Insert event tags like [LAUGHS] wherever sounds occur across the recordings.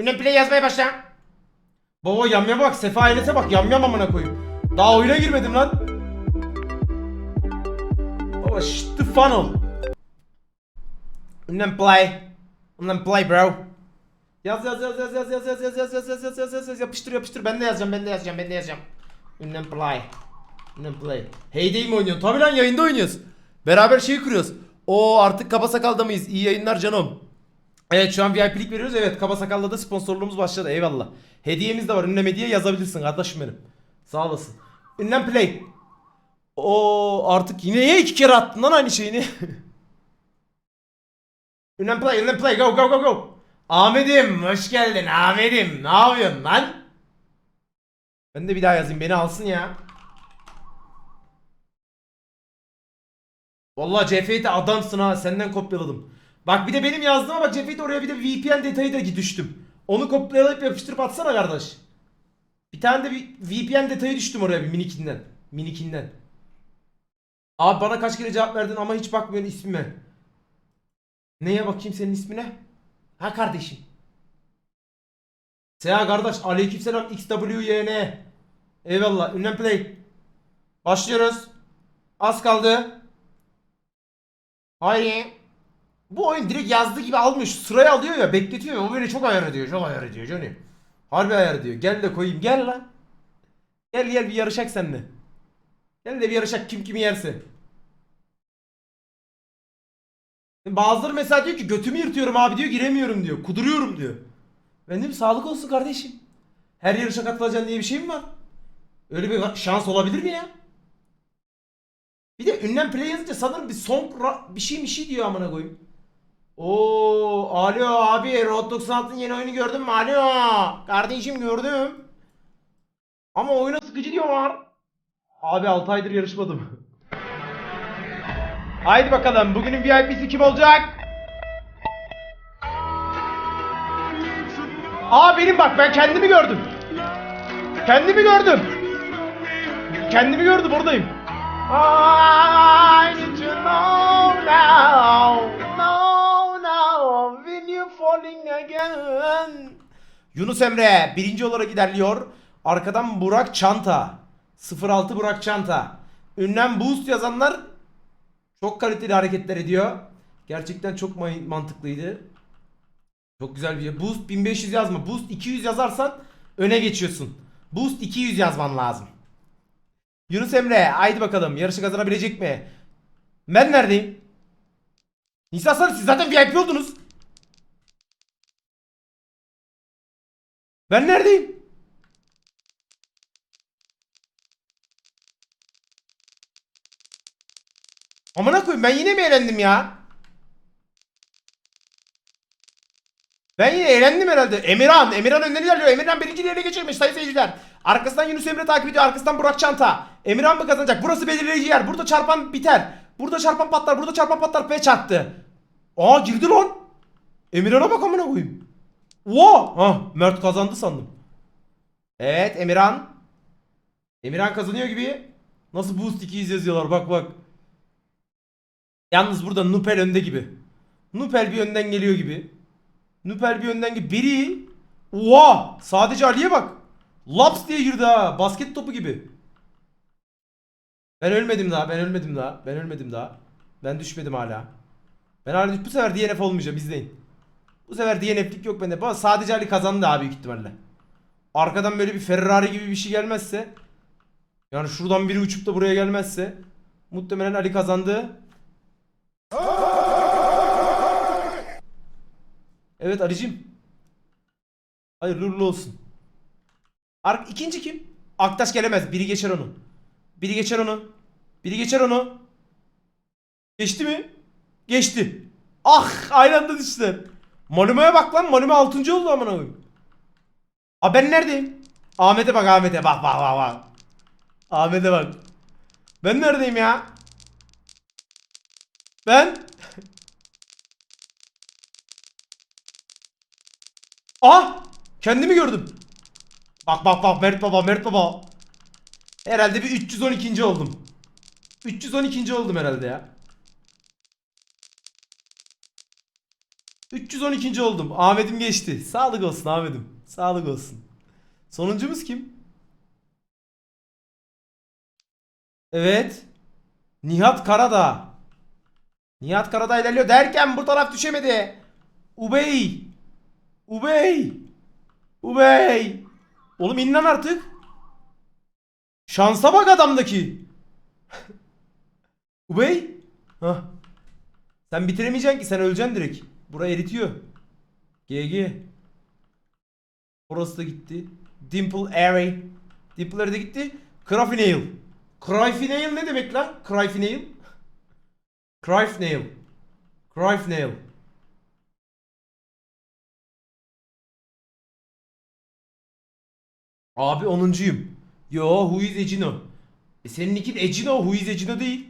Ünlem play yazmaya başla. Baba yamyama bak. Sefa ailese bak. Yamyam amına koyayım. Daha oyuna girmedim lan. Baba shit the funnel. Ünlem play. Ünlem play bro. Yaz yaz yaz yaz yaz yaz yaz yaz yaz yaz yaz yaz yaz yaz yaz yapıştır yapıştır ben de yazacağım ben de yazacağım ben de yazacağım. Ünlem play. Ünlem play. Heyday mi oynuyorsun? Tabi lan yayında oynuyoruz. Beraber şey kuruyoruz. O artık kaba sakalda mıyız? İyi yayınlar canım. Evet şu an VIP'lik veriyoruz. Evet Kaba Sakal'da da sponsorluğumuz başladı. Eyvallah. Hediyemiz de var. Ünlem hediye yazabilirsin kardeşim benim. Sağ olasın. Ünlem play. O artık yine niye iki kere attın lan aynı şeyini? [LAUGHS] Ünlem play, ünlem play. Go go go go. Ahmet'im hoş geldin Ahmet'im. Ne yapıyorsun lan? Ben de bir daha yazayım. Beni alsın ya. Vallahi CF'yi de adamsın ha. Senden kopyaladım. Bak bir de benim yazdığıma bak CF'yi oraya bir de VPN detayı da düştüm. Onu kopyalayıp yapıştırıp atsana kardeş. Bir tane de bir VPN detayı düştüm oraya bir minikinden. Minikinden. Abi bana kaç kere cevap verdin ama hiç bakmıyorsun ismime. Neye bakayım senin ismine? Ha kardeşim. Seha kardeş aleykümselam XWYN. Eyvallah ünlem play. Başlıyoruz. Az kaldı. Hayır. Bu oyun direkt yazdığı gibi almıyor. Şu sıraya alıyor ya bekletiyor ya. O beni çok ayar ediyor. Çok ayar ediyor Johnny. Harbi ayar ediyor. Gel de koyayım. Gel lan. Gel gel bir yarışak seninle. Gel de bir yarışak kim kimi yerse. Bazıları mesela diyor ki götümü yırtıyorum abi diyor giremiyorum diyor. Kuduruyorum diyor. Ben dedim sağlık olsun kardeşim. Her yarışa katılacaksın diye bir şey mi var? Öyle bir şans olabilir mi ya? Bir de ünlem play yazınca sanırım bir son bir şey bir şey diyor amına koyayım. Oo, alo abi Road 96'ın yeni oyunu gördün mü? Alo. Kardeşim gördüm. Ama oyuna sıkıcı diyorlar. Abi 6 aydır yarışmadım. [LAUGHS] Haydi bakalım bugünün VIP'si kim olacak? Aa benim bak ben kendimi gördüm. Kendimi gördüm. Kendimi gördüm oradayım. I need to know now. Falling again. Yunus Emre birinci olarak ilerliyor. Arkadan Burak Çanta. 06 Burak Çanta. Ünlem boost yazanlar çok kaliteli hareketler ediyor. Gerçekten çok mantıklıydı. Çok güzel bir şey. Boost 1500 yazma. Boost 200 yazarsan öne geçiyorsun. Boost 200 yazman lazım. Yunus Emre haydi bakalım yarışı kazanabilecek mi? Ben neredeyim? Nisa Sarı siz zaten VIP oldunuz. Ben neredeyim? Amına koyayım ben yine mi eğlendim ya? Ben yine eğlendim herhalde. Emirhan, Emirhan önden ilerliyor. Emirhan birinci yere geçirmiş sayın seyirciler. Arkasından Yunus Emre takip ediyor. Arkasından Burak Çanta. Emirhan mı kazanacak? Burası belirleyici yer. Burada çarpan biter. Burada çarpan patlar. Burada çarpan patlar. P çarptı. Aa girdi lan. Emirhan'a bak amına koyayım. Oha. Ha Mert kazandı sandım. Evet Emirhan. Emirhan kazanıyor gibi. Nasıl boost 200 yazıyorlar bak bak. Yalnız burada Nupel önde gibi. Nupel bir önden geliyor gibi. Nupel bir önden gibi. Biri Oha! Sadece Ali'ye bak. Laps diye girdi ha. Basket topu gibi. Ben ölmedim daha. Ben ölmedim daha. Ben ölmedim daha. Ben düşmedim hala. Ben hala bu sefer DNF olmayacağım. izleyin. Bu sefer DNF'lik yok bende. Bu sadece Ali kazandı abi büyük ihtimalle. Arkadan böyle bir Ferrari gibi bir şey gelmezse yani şuradan biri uçup da buraya gelmezse muhtemelen Ali kazandı. Evet Ali'cim. Hayırlı uğurlu olsun. Ar ikinci kim? Aktaş gelemez. Biri geçer onu. Biri geçer onu. Biri geçer onu. Geçti mi? Geçti. Ah aynı anda düştüler. Malume'ye bak lan. Malume 6. oldu amına koyayım. Ben neredeyim? Ahmet'e bak Ahmet'e bak bak bak bak. Ahmet'e bak. Ben neredeyim ya? Ben [LAUGHS] Ah! Kendimi gördüm. Bak bak bak Mert baba Mert baba. Herhalde bir 312. oldum. 312. oldum herhalde ya. 312. oldum. Ahmet'im geçti. Sağlık olsun Ahmet'im. Sağlık olsun. Sonuncumuz kim? Evet. Nihat Karadağ. Nihat Karadağ ilerliyor derken bu taraf düşemedi. Ubey. Ubey. Ubey. Oğlum in lan artık. Şansa bak adamdaki. [LAUGHS] Ubey. Hah. Sen bitiremeyeceksin ki sen öleceksin direkt. Burayı eritiyor. GG. Orası da gitti. Dimple Airy. Dimple Airy de gitti. Crafinail. Crafinail ne demek lan? Crafinail. Crafinail. Crafinail. Abi 10'uncuyum. Yo is Ecino? E senin nickin Ecino is Ecino değil.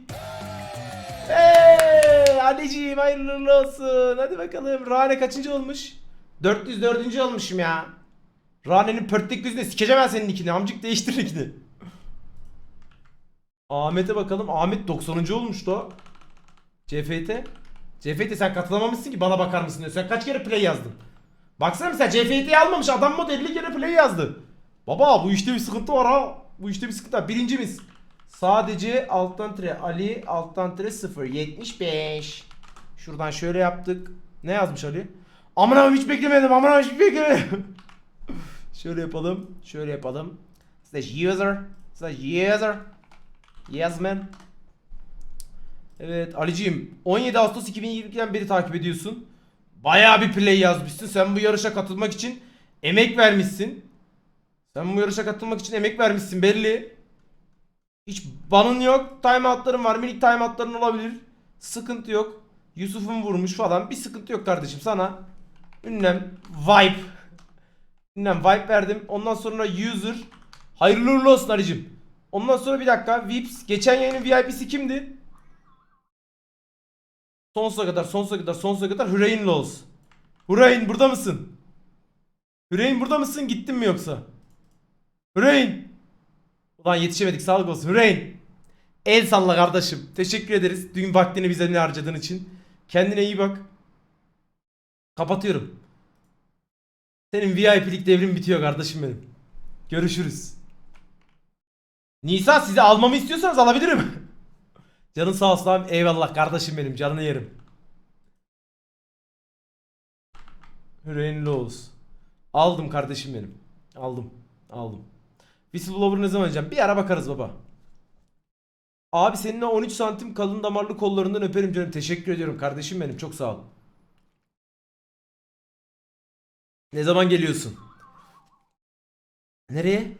Anneciğim hayırlı olsun. Hadi bakalım. Rane kaçıncı olmuş? 404. olmuşum ya. Rane'nin pörtlek gözüne sikeceğim ben senin nickini. Amcık değiştir nickini. Ahmet'e bakalım. Ahmet 90. olmuş da. CFT. CFT sen katılamamışsın ki bana bakar mısın diyor. Sen kaç kere play yazdın? Baksana mesela CFT'yi almamış adam mod 50 kere play yazdı. Baba bu işte bir sıkıntı var ha. Bu işte bir sıkıntı var. Birincimiz. Sadece alttan tire Ali alttan tire 0 75. Şuradan şöyle yaptık. Ne yazmış Ali? Aman abi hiç beklemedim. Aman abi hiç beklemedim. [LAUGHS] şöyle yapalım. Şöyle yapalım. Slash user. Slash user. Yes man. Evet Ali'ciğim 17 Ağustos 2022'den beri takip ediyorsun. Bayağı bir play yazmışsın. Sen bu yarışa katılmak için emek vermişsin. Sen bu yarışa katılmak için emek vermişsin belli. Hiç banın yok. Timeoutların var. Minik timeoutların olabilir. Sıkıntı yok. Yusuf'un vurmuş falan. Bir sıkıntı yok kardeşim sana. Ünlem vibe. Ünlem vibe verdim. Ondan sonra user. Hayırlı uğurlu olsun Ali'cim. Ondan sonra bir dakika. Vips. Geçen yayının VIP'si kimdi? Sonsuza kadar, sonsuza kadar, sonsuza kadar Hüreyin Laws. Hüreyin burada mısın? Hüreyin burada mısın? Gittin mi yoksa? Hüreyin. Ulan yetişemedik sağlık olsun. Hüreyin. El salla kardeşim. Teşekkür ederiz. Dün vaktini bize ne harcadığın için. Kendine iyi bak. Kapatıyorum. Senin VIP'lik devrin bitiyor kardeşim benim. Görüşürüz. Nisa sizi almamı istiyorsanız alabilirim. [LAUGHS] Canın sağ olsun abi. Eyvallah kardeşim benim. Canını yerim. Hüreyin Laws. Aldım kardeşim benim. Aldım. Aldım. Whistleblower ne zaman oynayacağım? Bir ara bakarız baba. Abi seninle 13 santim kalın damarlı kollarından öperim canım. Teşekkür ediyorum kardeşim benim. Çok sağ ol. Ne zaman geliyorsun? Nereye?